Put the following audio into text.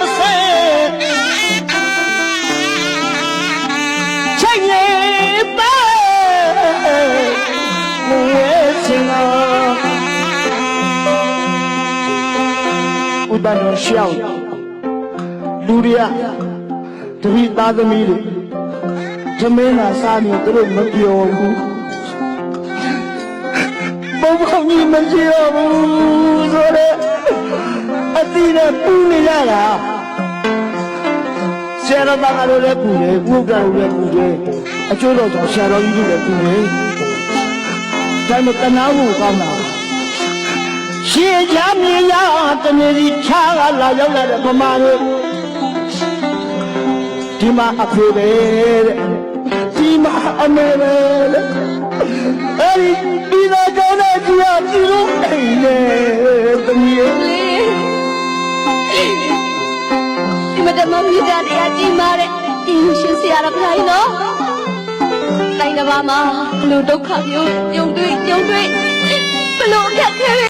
မဆဲချိန်နေပါမဝဲစင်နာဥဒ္ဒနောရှောင်းလူတွေကတပိသားသမီးတွေသမင်းသာစားနေသူတို့မပြောဘူးဘုံဘုံကြီးမကြည့်ရဘူးဆိုတော့အတိ နဲ့ပူနေရတာဆရာတော်ကလည်းပူတယ်ဘုရားလည်းပူတယ်အကျိုးတော်ဆိုဆရာတော်ကြီးလည်းပူတယ်ဒါနဲ့တနာမှုကောင်းတာရှင်ချမ်းမြေရတနေစီချားကလာရောက်လာတဲ့ဗမာတို့ဒီမှာအဖေပဲတဲ့ဒီမှာအမေပဲတဲ့အဲ့ဒီဒီတော့ မတမမြစ်တာတရားကြီးမားတဲ့ဒီရှင်ဆရာတော်ဖိုင်နော်တိုင်းတစ်ပါးမှာဘလို့ဒုက္ခမျိုးကြုံတွေ့ကြုံတွေ့ဘလို့အခက်ခဲ